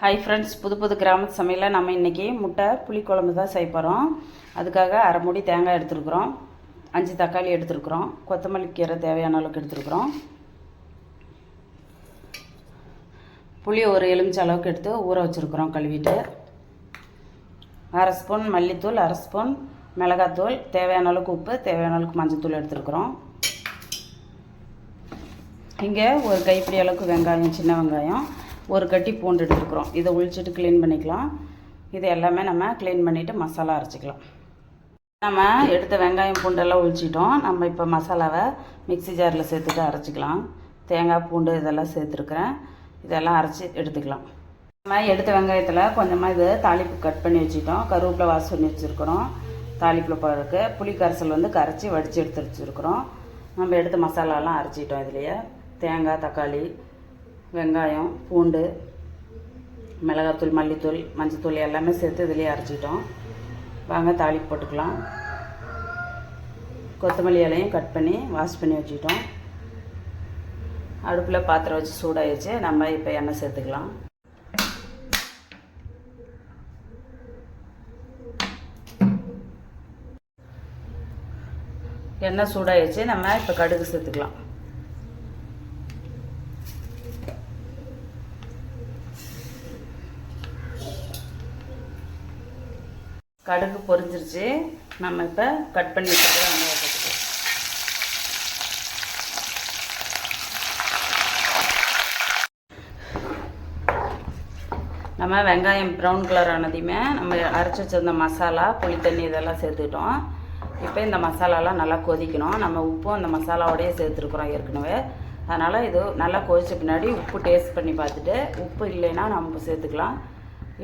Hi friends புது புது கிராமத்து சமையலில் நம்ம இன்றைக்கி முட்டை புளிக்குழம்பு தான் செய்ய போகிறோம் அதுக்காக அரை மூடி தேங்காய் எடுத்துருக்குறோம். அஞ்சு தக்காளி எடுத்துருக்குறோம். கொத்தமல்லி கீரை தேவையான அளவுக்கு எடுத்துருக்குறோம். புளி ஒரு எலுமிச்சை அளவுக்கு எடுத்து ஊற வச்சுருக்குறோம் கழுவிட்டு. அரை ஸ்பூன் மல்லித்தூள் அரை ஸ்பூன் மிளகாத்தூள் தேவையான அளவுக்கு உப்பு தேவையான அளவுக்கு மஞ்சத்தூள் எடுத்துருக்குறோம். இங்கே ஒரு கைப்பிடி அளவுக்கு வெங்காயம் சின்ன வெங்காயம். ஒரு கட்டி பூண்டு எடுத்துருக்குறோம். இதை ஒழிச்சிட்டு க்ளீன் பண்ணிக்கலாம். இது எல்லாமே நம்ம க்ளீன் பண்ணிவிட்டு மசாலா அரைச்சிக்கலாம். நம்ம எடுத்த வெங்காயம் பூண்டெல்லாம் உழிச்சிட்டோம். நம்ம இப்போ மசாலாவை மிக்ஸி ஜாரில் சேர்த்துட்டு அரைச்சிக்கலாம். தேங்காய் பூண்டு இதெல்லாம் சேர்த்துருக்குறேன். இதெல்லாம் அரைச்சி எடுத்துக்கலாம். நம்ம எடுத்த வெங்காயத்தில் கொஞ்சமாக இது தாளிப்பு கட் பண்ணி வச்சுட்டோம் கருவேப்பிலை வாஷ் பண்ணி வச்சுருக்குறோம். தாளிப்பில் பழக்கு புளி கரைசல் வந்து கரைச்சி வடித்து எடுத்து வச்சுருக்குறோம். நம்ம எடுத்த மசாலாலாம் அரைச்சிட்டோம் இதுலேயே. தேங்காய் தக்காளி வெங்காயம் பூண்டு மிளகாத்தூள் மல்லித்தூள் மஞ்சத்தூள் எல்லாமே சேர்த்து இதுலேயே அரைச்சிட்டோம் வாங்க தாளிப்பு போட்டுக்கலாம். கொத்தமல்லி இலையும் கட் பண்ணி வாஷ் பண்ணி வச்சுட்டோம் அடுப்பில் பாத்திரம் வச்சு சூடாகிடுச்சு நம்ம இப்போ எண்ணெய் சேர்த்துக்கலாம். எண்ணெய் சூடாகிடுச்சு நம்ம இப்போ கடுகு சேர்த்துக்கலாம். கடுகு பொரிஞ்சிருச்சு. நம்ம இப்போ கட் பண்ணி வச்சுக்கலாம். வெங்காயம் நம்ம வெங்காயம் ப்ரௌன் கலர் ஆனதையுமே நம்ம அரைச்சி வச்சிருந்த மசாலா புளி தண்ணி இதெல்லாம் சேர்த்துக்கிட்டோம். இப்போ இந்த மசாலாலாம் நல்லா கொதிக்கணும். நம்ம உப்பும் அந்த மசாலாவோடய சேர்த்துருக்குறோம் ஏற்கனவே. அதனால் இது நல்லா கொதித்த பின்னாடி உப்பு டேஸ்ட் பண்ணி பார்த்துட்டு உப்பு இல்லைன்னா நம்ம சேர்த்துக்கலாம்.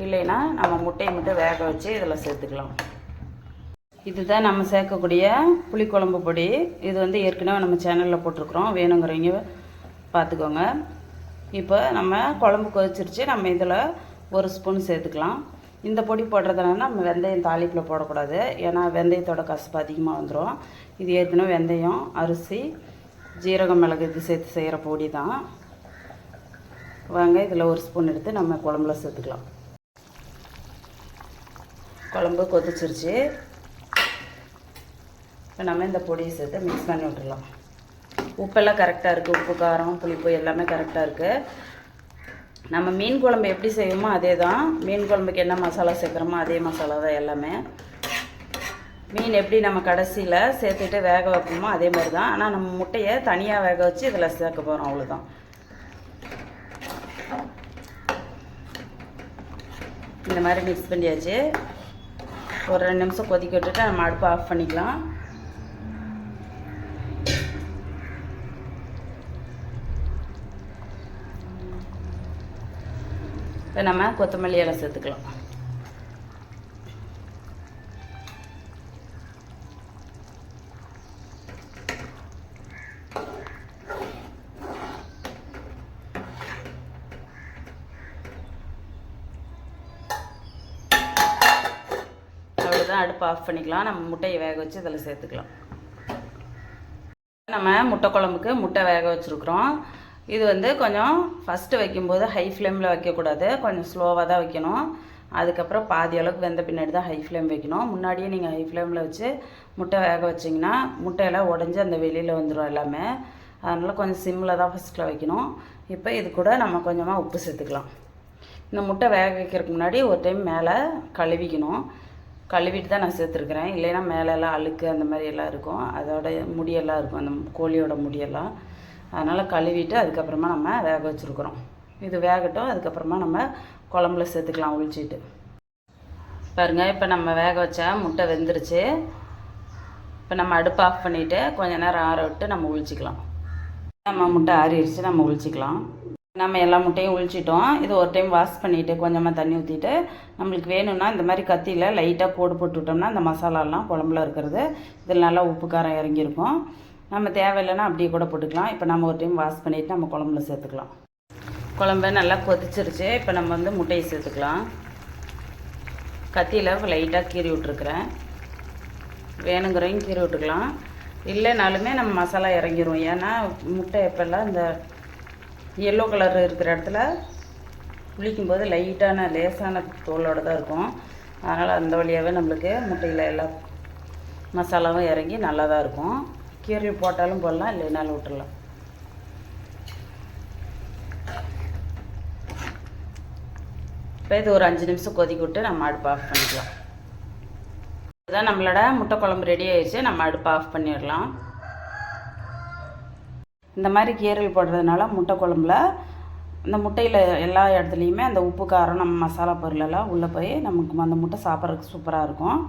இல்லைன்னா நம்ம முட்டையை மட்டும் வேக வச்சு இதில் சேர்த்துக்கலாம். இதுதான் நம்ம சேர்க்கக்கூடிய புளிக்குழம்பு பொடி. இது வந்து ஏற்கனவே நம்ம சேனலில் போட்டிருக்குறோம். வேணுங்கிறவங்க பார்த்துக்கோங்க. இப்போ நம்ம குழம்பு கொதிச்சிருச்சு. நம்ம இதில் ஒரு ஸ்பூன் சேர்த்துக்கலாம். இந்த பொடி போடுறதுனால நம்ம வெந்தயம் தாளிப்பில் போடக்கூடாது. ஏன்னா வெந்தயத்தோட கசப்பு அதிகமாக வந்துடும் இது ஏற்கனவே வெந்தயம் அரிசி ஜீரகம் மிளகு இது சேர்த்து செய்கிற பொடி தான். வாங்க இதில் ஒரு ஸ்பூன் எடுத்து நம்ம குழம்புல சேர்த்துக்கலாம். குழம்பு கொதிச்சிருச்சு. இப்போ நம்ம இந்த பொடியை சேர்த்து மிக்ஸ் பண்ணி விட்டுடலாம் உப்பெல்லாம் கரெக்டாக இருக்குது உப்பு காரம் புளிப்பு எல்லாமே கரெக்டாக இருக்குது நம்ம மீன் குழம்பு எப்படி செய்வோமோ அதே தான் மீன் குழம்புக்கு என்ன மசாலா சேர்க்குறோமோ அதே மசாலா தான் எல்லாமே. மீன் எப்படி நம்ம கடைசியில் சேர்த்துட்டு வேக வைப்போமோ அதே மாதிரி தான் ஆனால் நம்ம முட்டையை தனியாக வேக வச்சு இதில் சேர்க்க போகிறோம் அவ்வளோதான் இந்த மாதிரி மிக்ஸ் பண்ணியாச்சு. ஒரு ரெண்டு நிமிஷம் கொதிக்க விட்டுட்டு நம்ம அடுப்பு ஆஃப் பண்ணிக்கலாம். இப்போ நம்ம கொத்தமல்லி இலை சேர்த்துக்கலாம். அவ்வளோதான் அடுப்பு ஆஃப் பண்ணிக்கலாம். நம்ம முட்டையை வேக வச்சு இதில் சேர்த்துக்கலாம். நம்ம முட்டை குழம்புக்கு முட்டை வேக வச்சுருக்குறோம். இது வந்து கொஞ்சம் ஃபஸ்ட்டு வைக்கும்போது ஹை ஃப்ளேமில் வைக்கக்கூடாது. கொஞ்சம் ஸ்லோவாக தான் வைக்கணும். அதுக்கப்புறம் பாதி அளவுக்கு வெந்த பின்னாடி தான் ஹை ஃப்ளேம் வைக்கணும். முன்னாடியே நீங்கள் ஹை ஃப்ளேமில் வச்சு முட்டை வேக வச்சிங்கன்னா முட்டையெல்லாம் உடஞ்சி அந்த வெளியில் வந்துடும் எல்லாமே. அதனால் கொஞ்சம் சிம்மில் தான் ஃபஸ்ட்டில் வைக்கணும். இப்போ இது கூட நம்ம கொஞ்சமாக உப்பு சேர்த்துக்கலாம். இந்த முட்டை வேக வைக்கிறதுக்கு முன்னாடி ஒரு டைம் மேலே கழுவிக்கணும். கழுவிட்டு தான் நான் சேர்த்துருக்குறேன். இல்லைன்னா மேலெல்லாம் அழுக்கு அந்த மாதிரி எல்லாம் இருக்கும். அதோட முடியெல்லாம் இருக்கும். அந்த கோழியோட முடியெல்லாம். அதனால் கழுவிட்டு அதுக்கப்புறமா நம்ம வேக வச்சுருக்குறோம். இது வேகட்டும். அதுக்கப்புறமா நம்ம குழம்புல சேர்த்துக்கலாம் ஒழிச்சிட்டு பாருங்க இப்போ நம்ம வேக வச்ச முட்டை வெந்துருச்சு. இப்போ நம்ம அடுப்பு ஆஃப் பண்ணிவிட்டு கொஞ்ச நேரம் ஆற விட்டு நம்ம ஒழிச்சிக்கலாம் நம்ம முட்டை ஆறிடுச்சு. நம்ம ஒழிச்சிக்கலாம் நம்ம எல்லா முட்டையும் உழிச்சிட்டோம் இது ஒரு டைம் வாஷ் பண்ணிவிட்டு கொஞ்சமாக தண்ணி ஊற்றிட்டு நம்மளுக்கு வேணும்னா இந்த மாதிரி கத்தியில் லைட்டாக போடு போட்டு விட்டோம்னா அந்த மசாலாலாம் குழம்புல இருக்கிறது. இதில் நல்லா உப்பு காரம் இறங்கியிருக்கும். நம்ம தேவையில்லைன்னா அப்படியே கூட போட்டுக்கலாம். இப்போ நம்ம ஒரு டைம் வாஷ் பண்ணிவிட்டு நம்ம குழம்புல சேர்த்துக்கலாம். குழம்பு நல்லா கொதிச்சிருச்சு. இப்போ நம்ம வந்து முட்டையை சேர்த்துக்கலாம். கத்தியில் லைட்டாக கீறி விட்ருக்குறேன் வேணுங்கிறவங்க கீறி விட்டுக்கலாம். இல்லைனாலுமே நம்ம மசாலா இறங்கிடுவோம் ஏன்னா முட்டை எப்போல்லாம் இந்த எல்லோ கலர் இருக்கிற இடத்துல குளிக்கும் போது லைட்டான லேசான தோலோடு தான் இருக்கும். அதனால் அந்த வழியாகவே நம்மளுக்கு முட்டையில் எல்லா மசாலாவும் இறங்கி நல்லா தான் இருக்கும். கீரை போட்டாலும் போடலாம் இல்லைனாலும் விட்டுடலாம் இப்போ இது ஒரு அஞ்சு நிமிஷம் கொதிக்க விட்டு நம்ம அடுப்பு ஆஃப் பண்ணிக்கலாம். இதுதான் நம்மளோட முட்டை குழம்பு ரெடி ஆயிடுச்சு. நம்ம அடுப்பு ஆஃப் பண்ணிடலாம். இந்த மாதிரி கீரல் போடுறதுனால முட்டை குழம்புல இந்த முட்டையில் எல்லா இடத்துலையுமே அந்த உப்பு காரம் நம்ம மசாலா பொருளெல்லாம் உள்ளே போய் நமக்கு அந்த முட்டை சாப்பிட்றதுக்கு சூப்பராக இருக்கும்.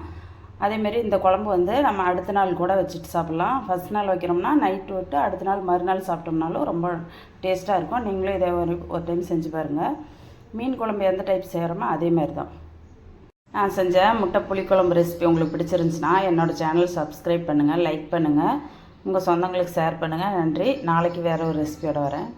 அதேமாரி இந்த குழம்பு வந்து நம்ம அடுத்த நாள் கூட வச்சுட்டு சாப்பிட்லாம். ஃபஸ்ட் நாள் வைக்கிறோம்னா நைட்டு விட்டு அடுத்த நாள் மறுநாள் சாப்பிட்டோம்னாலும் ரொம்ப டேஸ்ட்டாக இருக்கும். நீங்களும் இதை ஒரு ஒரு டைம் செஞ்சு பாருங்கள் மீன் குழம்பு எந்த டைப் செய்கிறோமோ அதேமாரி தான். நான் செஞ்ச முட்டை புளிக்குழம்பு ரெசிபி உங்களுக்கு பிடிச்சிருந்துச்சுன்னா என்னோடய சேனல் சப்ஸ்கிரைப் பண்ணுங்கள் லைக் பண்ணுங்கள் உங்கள் சொந்தங்களுக்கு ஷேர் பண்ணுங்கள் நன்றி. நாளைக்கு வேறு ஒரு ரெசிபியோடு வரேன்.